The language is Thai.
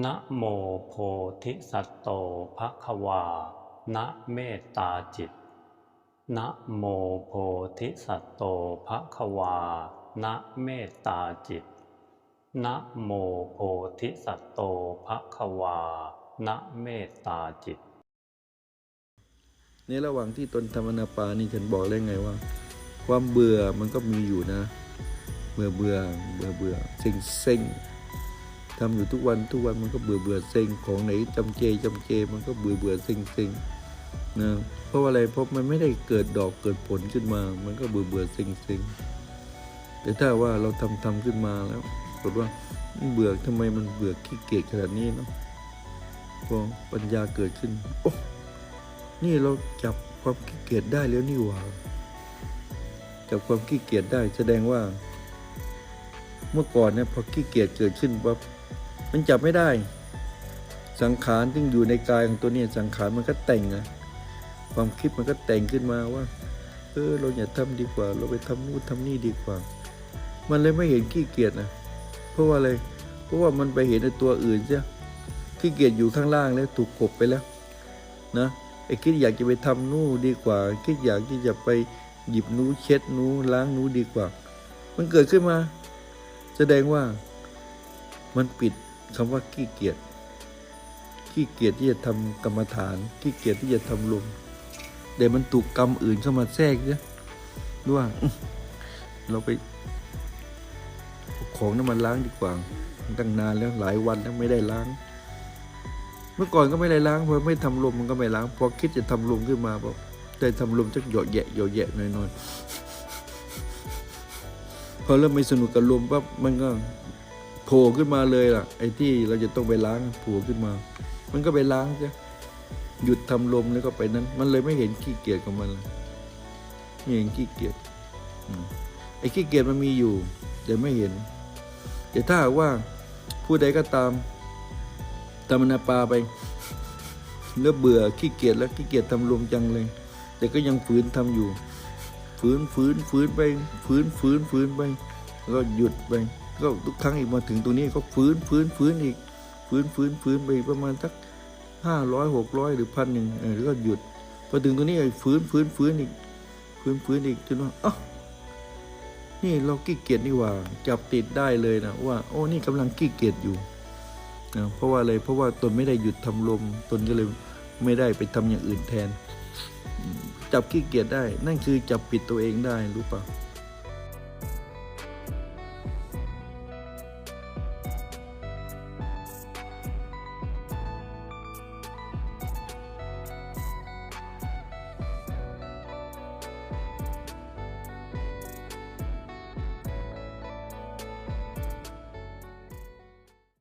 นะโมโพธิสัตโตภะคะวา นะเมตตาจิต นะโมโพธิสัตโตภะคะวา นะเมตตาจิต นะโมโพธิสัตโตภะคะวา นะเมตตาจิต ในระหว่างที่ตนทำอนาปานี่ฉันบอกแล้วไงว่า ความเบื่อมันก็มีอยู่นะ เบื่อเบื่อเบื่อเบื่อเซ็งเซ็ง ทำอยู่ทุกวันทุกวันมันก็เบื่อเบื่อเซ็งของไหนจำเจจำเจ มันก็เบื่อเบื่อเซ็งเซ็งนะเพราะว่าอะไรเพราะมันไม่ได้เกิดดอกเกิดผลขึ้นมา มันก็เบื่อเบื่อเซ็งเซ็งแต่ถ้าว่าเราทำทำขึ้นมาแล้วปรากฏว่ามันเบื่อทำไมมันเบื่อขี้เกียจขนาดนี้เนาะพอปัญญาเกิดขึ้น โอ้นี่เราจับความขี้เกียจได้แล้วนี่หว่าจับความขี้เกียจได้แสดงว่า เมื่อก่อนเนี่ยพอขี้เกียจเกิดขึ้นปั๊บ มันจับไม่ได้ สังขารที่อยู่ในกายของตัวเนี้สังขารมันก็แต่งนะความคิดมันก็แต่งขึ้นมาว่า เออเราอย่าทำดีกว่า เราไปทำนู่นทำนี่ดีกว่า มันเลยไม่เห็นขี้เกียจนะเพราะว่าอะไรเพราะว่ามันไปเห็นในตัวอื่นใช่ขี้เกียจอยู่ข้างล่างแล้วถูกกบไปแล้วนะไอ้คิดอยากจะไปทำนู่นดีกว่า คิดอยากที่จะไปหยิบนู้เช็ดนู้ล้างนู้ดีกว่า มันเกิดขึ้นมา แสดงว่ามันปิด คำว่าขี้เกียจขี้เกียจที่จะทำกรรมฐานขี้เกียจที่จะทำลมแต่มันถูกกรรมอื่นเข้ามาแทรกเนี่ยด้วยเราไปของนั้นมาล้างดีกว่าตั้งนานแล้วหลายวันแล้วไม่ได้ล้าง เมื่อก่อนก็ไม่ได้ล้างพอไม่ทำลมมันก็ไม่ล้างพอคิดจะทำลมขึ้นมาบอกแต่ทำลมจักเหยาะแยะหยาะแยะหน่อยๆพอเริ่มไม่สนุกกับลมปั๊บมันก็ ผล่ขึ้นมาเลยล่ะ ไอ้ที่เราจะต้องไปล้างโผล่ขึ้นมา มันก็ไปล้างจ้ะหยุดทำลมแล้วก็ไปนั้น มันเลยไม่เห็นขี้เกียจของมันเลยไม่เห็นขี้เกียจไอ้ขี้เกียจมันมีอยู่แต่ไม่เห็น แต่ถ้าว่าผู้ใดก็ตามทำนาปาไปแล้วเบื่อขี้เกียจแล้วขี้เกียจทำลมจังเลย แต่ก็ยังฝืนทำอยู่ ฝืนฝืนฝืนไปฝืนฝืนฝืนไปแล้วก็หยุดไป ก็ทุกครั้งอีกมาถึงตรงนี้ก็ฝืนฝืนฝืนอีกฝืนฝืนฝืนไปประมาณสักห้าร้อยหกร้อยหรือพันหนึ่งเออแล้วก็หยุดพอถึงตรงนี้ไอ้ฝืนฝืนฝืนอีกฝืนฝืนอีกจนว่าอ๋อนี่เราขี้เกียจนี่หว่า จับติดได้เลยนะว่า โอ้นี่กำลังขี้เกียจอยู่นะเพราะว่าอะไรเพราะว่าตนไม่ได้หยุดทำลมตนก็เลยไม่ได้ไปทำอย่างอื่นแทน จับขี้เกียจได้ นั่นคือจับปิดตัวเองได้รู้ปะ่า